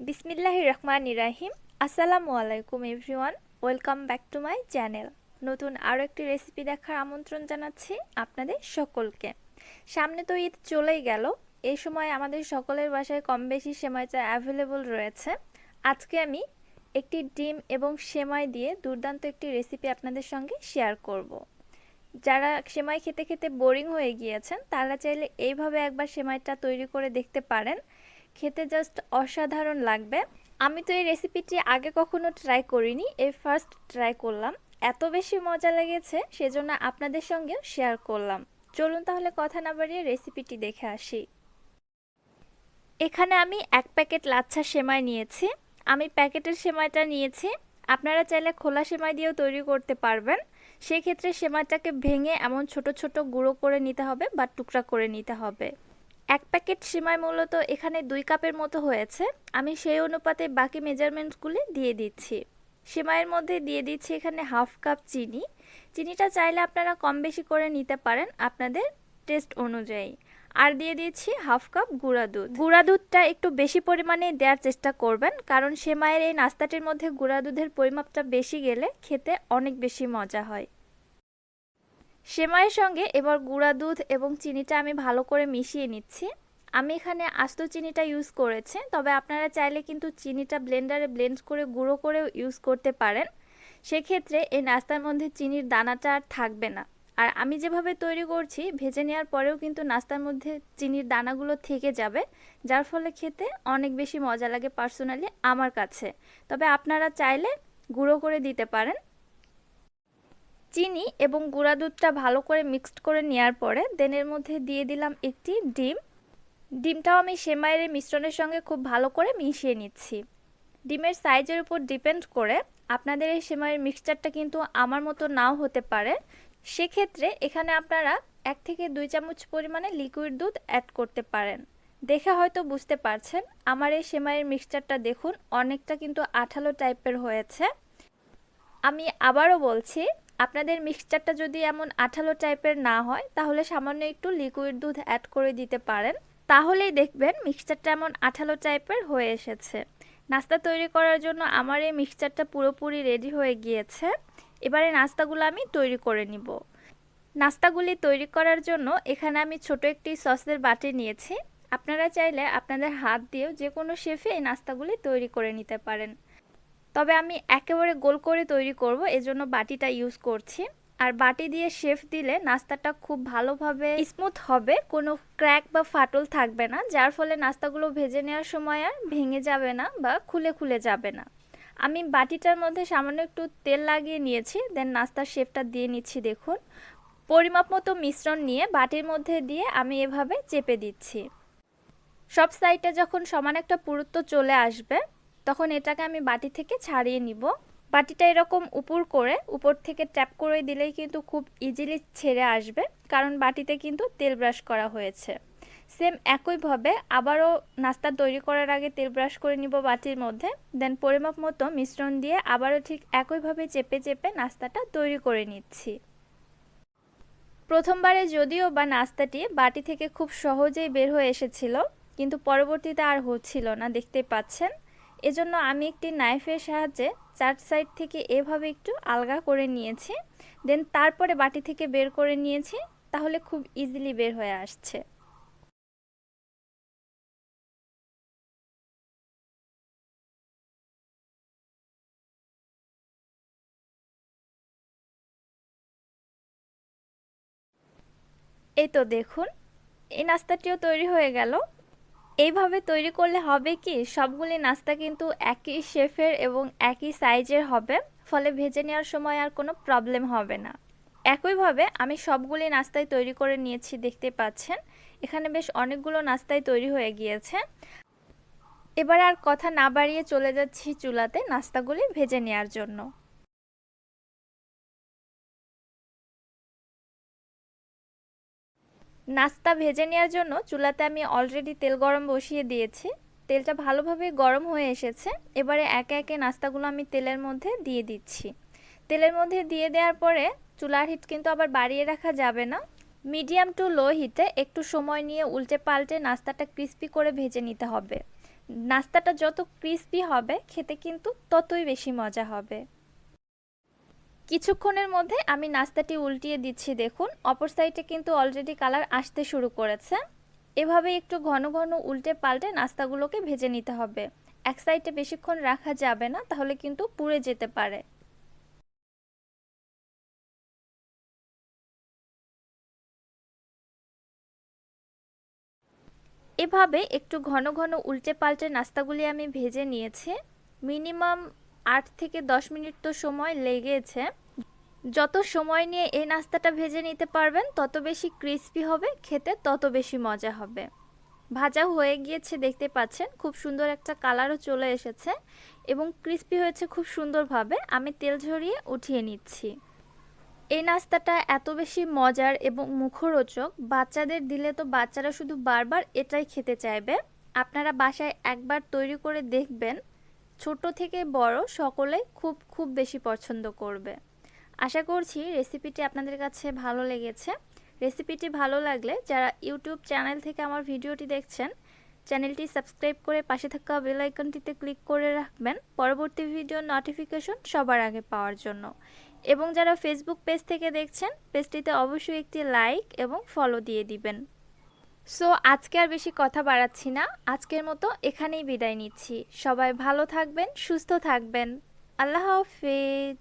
বিসমিল্লাহ রহমান ইরাহিম আসসালামু আলাইকুম, everyone. Welcome back to my channel. নতুন আরও একটি রেসিপি দেখার আমন্ত্রণ জানাচ্ছি আপনাদের সকলকে। সামনে তো ঈদ চলেই গেল। এই সময় আমাদের সকলের বাসায় কম বেশি সেমাই চা অ্যাভেলেবল রয়েছে। আজকে আমি একটি ডিম এবং সেমাই দিয়ে দুর্দান্ত একটি রেসিপি আপনাদের সঙ্গে শেয়ার করব। যারা সেমাই খেতে খেতে বোরিং হয়ে গিয়েছেন, তারা চাইলে এইভাবে একবার সেমাইটা তৈরি করে দেখতে পারেন। খেতে জাস্ট অসাধারণ লাগবে। আমি তো এই রেসিপিটি আগে কখনো ট্রাই করিনি এই ফার্স্ট ট্রাই করলাম। এত বেশি মজা লেগেছে, সেজন্য আপনাদের সঙ্গেও শেয়ার করলাম। চলুন তাহলে কথা না বাড়িয়ে রেসিপিটি দেখে আসি। এখানে আমি এক প্যাকেট লাচ্ছা সেমাই নিয়েছি। আমি প্যাকেটের সেমাইটা নিয়েছি। আপনারা চাইলে খোলা সেমাই দিয়েও তৈরি করতে পারবেন। সেক্ষেত্রে সেমাইটাকে ভেঙে এমন ছোট ছোট গুঁড়ো করে নিতে হবে বা টুকরা করে নিতে হবে। এক প্যাকেট সেমাই মূলত এখানে দুই কাপের মতো হয়েছে। আমি সেই অনুপাতে বাকি মেজারমেন্টসগুলি দিয়ে দিচ্ছি। সেমাইয়ের মধ্যে দিয়ে দিচ্ছি এখানে হাফ কাপ চিনি। চিনিটা চাইলে আপনারা কম বেশি করে নিতে পারেন আপনাদের টেস্ট অনুযায়ী। আর দিয়ে দিচ্ছি হাফ কাপ গুঁড়া দুধ। গুঁড়া দুধটা একটু বেশি পরিমাণে দেওয়ার চেষ্টা করবেন, কারণ সেমাইয়ের এই নাস্তাটির মধ্যে গুঁড়া দুধের পরিমাপটা বেশি গেলে খেতে অনেক বেশি মজা হয়। সেমাইয়ের সঙ্গে এবার গুঁড়া দুধ এবং চিনিটা আমি ভালো করে মিশিয়ে নিচ্ছি। আমি এখানে আস্ত চিনিটা ইউজ করেছি, তবে আপনারা চাইলে কিন্তু চিনিটা ব্লেন্ডারে ব্লেন্ড করে গুঁড়ো করেও ইউজ করতে পারেন। সেক্ষেত্রে এই নাস্তার মধ্যে চিনির দানাটা আর থাকবে না। আর আমি যেভাবে তৈরি করছি, ভেজে নেওয়ার পরেও কিন্তু নাস্তার মধ্যে চিনির দানাগুলো থেকে যাবে, যার ফলে খেতে অনেক বেশি মজা লাগে পার্সোনালি আমার কাছে। তবে আপনারা চাইলে গুঁড়ো করে দিতে পারেন। চিনি এবং গুঁড়া দুধটা ভালো করে মিক্সড করে নেওয়ার পরে দেনের মধ্যে দিয়ে দিলাম একটি ডিম। ডিমটাও আমি সেমাইয়ের মিশ্রণের সঙ্গে খুব ভালো করে মিশিয়ে নিচ্ছি। ডিমের সাইজের উপর ডিপেন্ড করে আপনাদের এই সেমাইয়ের মিক্সচারটা কিন্তু আমার মতো নাও হতে পারে। সেক্ষেত্রে এখানে আপনারা এক থেকে দুই চামচ পরিমাণে লিকুইড দুধ অ্যাড করতে পারেন। দেখে হয়তো বুঝতে পারছেন, আমার এই সেমাইয়ের মিক্সচারটা দেখুন অনেকটা কিন্তু আঠালো টাইপের হয়েছে। আমি আবারও বলছি আপনাদের মিক্সচারটা যদি এমন আঠালো টাইপের না হয়, তাহলে সামান্য একটু লিকুইড দুধ অ্যাড করে দিতে পারেন। তাহলেই দেখবেন মিক্সচারটা এমন আঠালো টাইপের হয়ে এসেছে। নাস্তা তৈরি করার জন্য আমার এই মিক্সচারটা পুরোপুরি রেডি হয়ে গিয়েছে। এবারে নাস্তাগুলো আমি তৈরি করে নিব। নাস্তাগুলি তৈরি করার জন্য এখানে আমি ছোট একটি সসের বাটি নিয়েছি। আপনারা চাইলে আপনাদের হাত দিয়েও যে কোনো শেফে এই নাস্তাগুলি তৈরি করে নিতে পারেন। তবে আমি একেবারে গোল করে তৈরি করব, এজন্য বাটিটা ইউজ করছি। আর বাটি দিয়ে শেফ দিলে নাস্তাটা খুব ভালোভাবে স্মুথ হবে, কোনো ক্র্যাক বা ফাটল থাকবে না, যার ফলে নাস্তাগুলো ভেজে নেওয়ার সময় আর ভেঙে যাবে না বা খুলে খুলে যাবে না। আমি বাটিটার মধ্যে সামান্য একটু তেল লাগিয়ে নিয়েছি দেন নাস্তার শেপটা দিয়ে নিচ্ছি, দেখুন। পরিমাপ মতো মিশ্রণ নিয়ে বাটির মধ্যে দিয়ে আমি এভাবে চেপে দিচ্ছি। সব সাইডে যখন সমান একটা পুরুত্ব চলে আসবে তখন এটাকে আমি বাটি থেকে ছাড়িয়ে নিব। বাটিটা এরকম উপর করে, উপর থেকে ট্যাপ করে দিলেই কিন্তু খুব ইজিলি ছেড়ে আসবে, কারণ বাটিতে কিন্তু তেল ব্রাশ করা হয়েছে। সেম একইভাবে আবারও নাস্তা তৈরি করার আগে তেল ব্রাশ করে নিব বাটির মধ্যে, দেন পরিমাপ মতো মিশ্রণ দিয়ে আবারও ঠিক একইভাবে চেপে চেপে নাস্তাটা তৈরি করে নিচ্ছি। প্রথমবারে যদিও বা নাস্তাটি বাটি থেকে খুব সহজেই বের হয়ে এসেছিল, কিন্তু পরবর্তীতে আর হচ্ছিল না দেখতে পাচ্ছেন। এজন্য আমি একটি নাইফের সাহায্যে চার সাইড থেকে এভাবে একটু আলগা করে নিয়েছি। দেন তারপরে বাটি থেকে বের করে নিয়েছি, তাহলে খুব ইজিলি বের হয়ে আসছে। এই তো দেখুন, এই নাস্তাটিও তৈরি হয়ে গেল। এইভাবে তৈরি করলে হবে কি? সবগুলি নাস্তা কিন্তু একই শেফের এবং একই সাইজের হবে, ফলে ভেজে নেওয়ার সময় আর কোনো প্রবলেম হবে না। একইভাবে আমি সবগুলি নাস্তায় তৈরি করে নিয়েছি, দেখতে পাচ্ছেন। এখানে বেশ অনেকগুলো নাস্তায় তৈরি হয়ে গিয়েছে। এবার আর কথা না বাড়িয়ে চলে যাচ্ছি চুলাতে নাস্তাগুলি ভেজে নেওয়ার জন্য। নাস্তা ভেজে নেওয়ার জন্য চুলাতে আমি অলরেডি তেল গরম বসিয়ে দিয়েছি। তেলটা ভালোভাবে গরম হয়ে এসেছে। এবারে একে একে নাস্তাগুলো আমি তেলের মধ্যে দিয়ে দিচ্ছি। তেলের মধ্যে দিয়ে দেওয়ার পরে চুলার হিট কিন্তু আবার বাড়িয়ে রাখা যাবে না। মিডিয়াম টু লো হিটে একটু সময় নিয়ে উল্টে পাল্টে নাস্তাটা ক্রিস্পি করে ভেজে নিতে হবে। নাস্তাটা যত ক্রিস্পি হবে, খেতে কিন্তু ততই বেশি মজা হবে। কিছুক্ষণের মধ্যে আমি নাস্তাটি উল্টিয়ে দিচ্ছি, দেখুন। অপর সাইডে কিন্তু অলরেডি কালার আসতে শুরু করেছে। এভাবে একটু ঘন ঘন উল্টে পাল্টে নাস্তাগুলোকে ভেজে নিতে হবে। এক সাইডে বেশিক্ষণ রাখা যাবে না, তাহলে কিন্তু পুড়ে যেতে পারে। এভাবে একটু ঘন ঘন উল্টে পাল্টে নাস্তাগুলি আমি ভেজে নিয়েছি। মিনিমাম আট থেকে দশ মিনিট তো সময় লেগেছে। যত সময় নিয়ে এই নাস্তাটা ভেজে নিতে পারবেন, তত বেশি ক্রিস্পি হবে, খেতে তত বেশি মজা হবে। ভাজা হয়ে গিয়েছে, দেখতে পাচ্ছেন, খুব সুন্দর একটা কালারও চলে এসেছে এবং ক্রিস্পি হয়েছে খুব সুন্দরভাবে। আমি তেল ঝরিয়ে উঠিয়ে নিচ্ছি। এই নাস্তাটা এত বেশি মজার এবং মুখরোচক, বাচ্চাদের দিলে তো বাচ্চারা শুধু বারবার এটাই খেতে চাইবে। আপনারা বাসায় একবার তৈরি করে দেখবেন ছোট থেকে বড় সকলে খুব খুব বেশি পছন্দ করবে। আশা করছি রেসিপিটি আপনাদের কাছে ভালো লেগেছে। রেসিপিটি ভালো লাগলে যারা ইউটিউব চ্যানেল থেকে আমার ভিডিওটি দেখছেন, চ্যানেলটি সাবস্ক্রাইব করে পাশে থাকা বেল আইকনটিতে ক্লিক করে রাখবেন। পরবর্তী ভিডিও নোটিফিকেশন সবার আগে পাওয়ার জন্য। এবং যারা ফেসবুক পেজ থেকে দেখছেন পেজটিতে অবশ্যই একটি লাইক এবং ফলো দিয়ে দিবেন। সো আজকে আর বেশি কথা বাড়াচ্ছি না। আজকের মতো এখানেই বিদায় নিচ্ছি। সবাই ভালো থাকবেন, সুস্থ থাকবেন। আল্লাহ হাফেজ।